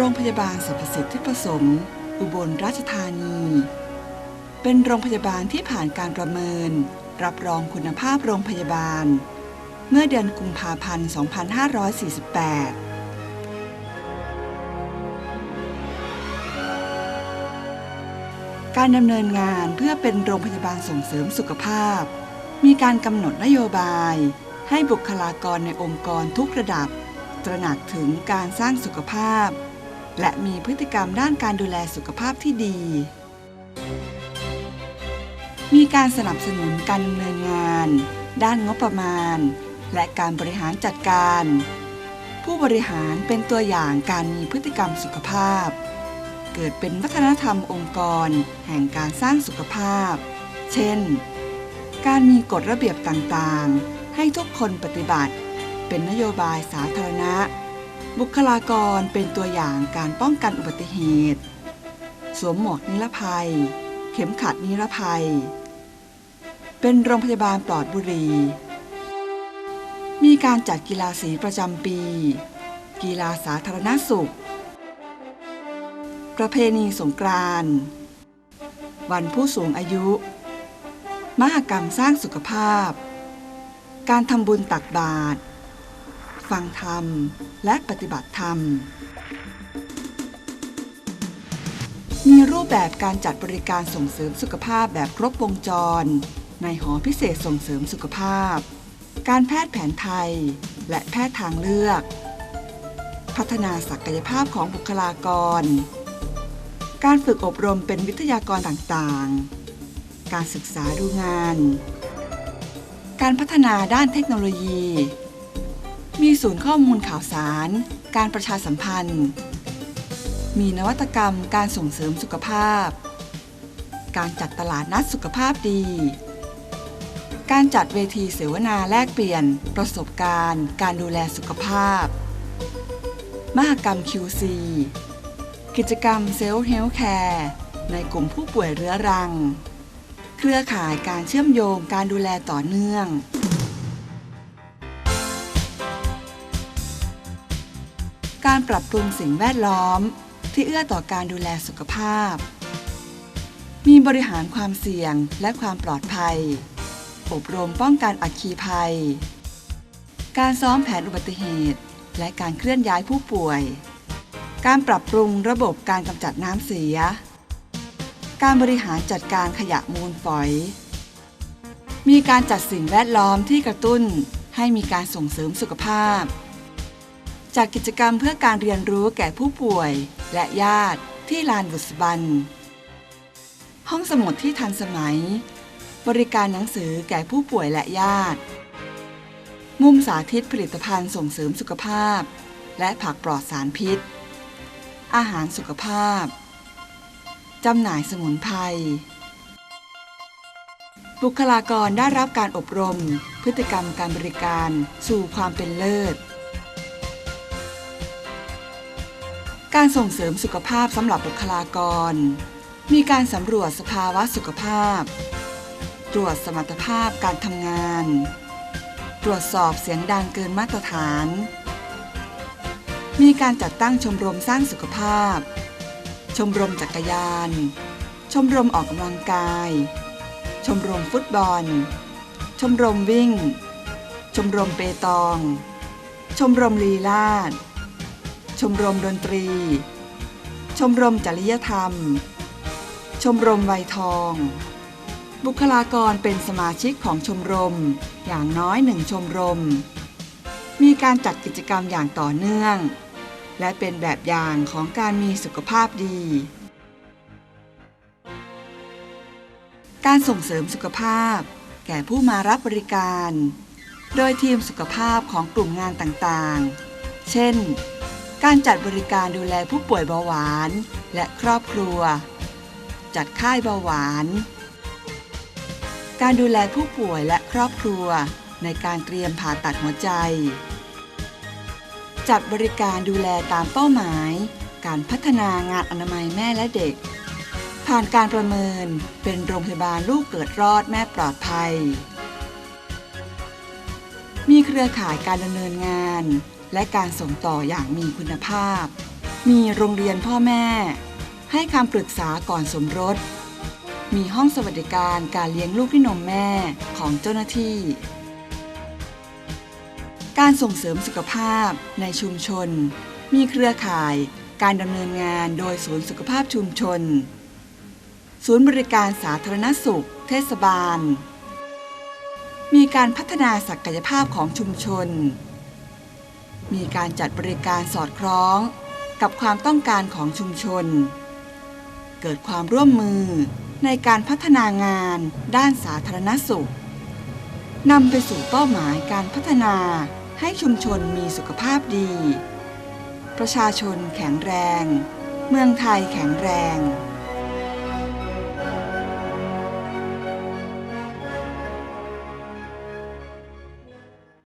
โรงพยาบาลสรรพสิทธิผสมอุบลราชธานี เป็นโรงพยาบาลที่ผ่านการประเมิน รับรองคุณภาพโรงพยาบาล เมื่อเดือนกุมภาพันธ์ 2548การดำเนินงานเพื่อเป็นโรงพยาบาลส่งเสริมสุขภาพ มีการกำหนดนโยบาย ให้บุคลากรในองค์กรทุกระดับ ตระหนักถึงการสร้างสุขภาพ และมีพฤติกรรมด้านการดูแลสุขภาพที่ดี มีการสนับสนุนการดำเนินงาน ด้านงบประมาณ และการบริหารจัดการ ผู้บริหารเป็นตัวอย่างการมีพฤติกรรมสุขภาพ เกิดเป็นวัฒนธรรมองค์กร แห่งการสร้างสุขภาพ เช่น การมีกฎระเบียบต่างๆ ให้ทุกคนปฏิบัติ เป็นนโยบายสาธารณะ บุคลากรเป็นตัวอย่างการป้องกันอุบัติเหตุ สวมหมวกนิรภัย เข็มขัดนิรภัย เป็นโรงพยาบาลปลอดบุหรี่มีการจัดกีฬาสีประจำปี กีฬาสาธารณสุข ประเพณีสงกรานต์วันผู้สูงอายุ มหกรรมสร้างสุขภาพ การทำบุญตักบาตร ฟังธรรม และปฏิบัติธรรม มีรูปแบบการจัดบริการส่งเสริมสุขภาพแบบครบวงจร ในหอพิเศษส่งเสริมสุขภาพ การแพทย์แผนไทย และแพทย์ทางเลือก พัฒนาศักยภาพของบุคลากร การฝึกอบรมเป็นวิทยากรต่างๆ การศึกษาดูงานการพัฒนาด้านเทคโนโลยี มีศูนย์ข้อมูลข่าวสาร การประชาสัมพันธ์ มีนวัตกรรมการส่งเสริมสุขภาพ การจัดตลาดนัดสุขภาพดี การจัดเวทีเสวนาแลกเปลี่ยน ประสบการณ์ การดูแลสุขภาพ มหกรรม QC กิจกรรมเซลล์เฮลท์แคร์ในกลุ่มผู้ป่วยเรื้อรัง เครือข่ายการเชื่อมโยงการดูแลต่อเนื่อง การปรับปรุงสิ่งแวดล้อม ที่เอื้อต่อการดูแลสุขภาพ มีบริหารความเสี่ยงและความปลอดภัย อบรมป้องกันอัคคีภัย การซ้อมแผนอุบัติเหตุ และการเคลื่อนย้ายผู้ป่วย การปรับปรุงระบบการกำจัดน้ำเสีย การบริหารจัดการขยะมูลฝอย มีการจัดสิ่งแวดล้อมที่กระตุ้นให้มีการส่งเสริมสุขภาพ จากกิจกรรมเพื่อการเรียนรู้แก่ผู้ป่วย และญาติที่ลานบุษบัน ห้องสมุดที่ทันสมัย บริการหนังสือแก่ผู้ป่วยและญาติ มุมสาธิตผลิตภัณฑ์ส่งเสริมสุขภาพ และผักปลอดสารพิษ อาหารสุขภาพ จำหน่ายสมุนไพร บุคลากรได้รับการอบรม พฤติกรรมการบริการสู่ความเป็นเลิศ การส่งเสริมสุขภาพสำหรับบุคลากร มีการสำรวจสภาวะสุขภาพ ตรวจสมรรถภาพการทำงาน ตรวจสอบเสียงดังเกินมาตรฐาน มีการจัดตั้งชมรมสร้างสุขภาพ ชมรมจักรยาน ชมรมออกกำลังกาย ชมรมฟุตบอล ชมรมวิ่ง ชมรมเปตอง ชมรมลีลาด ชมรมดนตรี ชมรมจริยธรรม ชมรมไวทอง บุคลากรเป็นสมาชิกของชมรมอย่างน้อยหนึ่งชมรม มีการจัดกิจกรรมอย่างต่อเนื่อง และเป็นแบบอย่างของการมีสุขภาพดี การส่งเสริมสุขภาพ แก่ผู้มารับบริการ โดยทีมสุขภาพของกลุ่มงานต่างๆ เช่น การจัดบริการดูแลผู้ป่วยเบาหวาน และครอบครัว จัดค่ายเบาหวาน การดูแลผู้ป่วยและครอบครัว ในการเตรียมผ่าตัดหัวใจ จัดบริการดูแลตามเป้าหมาย การพัฒนางานอนามัยแม่และเด็ก ผ่านการประเมินเป็นโรงพยาบาลลูกเกิดรอดแม่ปลอดภัย มีเครือข่ายการดำเนินงาน และการส่งต่ออย่างมีคุณภาพ มีโรงเรียนพ่อแม่ ให้คำปรึกษาก่อนสมรส มีห้องสวัสดิการการเลี้ยงลูกด้วยนมแม่ของเจ้าหน้าที่ การส่งเสริมสุขภาพในชุมชน มีเครือข่ายการดำเนินงานโดยศูนย์สุขภาพชุมชน ศูนย์บริการสาธารณสุข เทศบาล มีการพัฒนาศักยภาพของชุมชน มีการจัดบริการสอดคล้องกับความต้องการของชุมชน เกิดความร่วมมือในการพัฒนางานด้านสาธารณสุขนำไปสู่เป้าหมายการพัฒนาให้ชุมชนมีสุขภาพดี ประชาชนแข็งแรง เมืองไทยแข็งแรง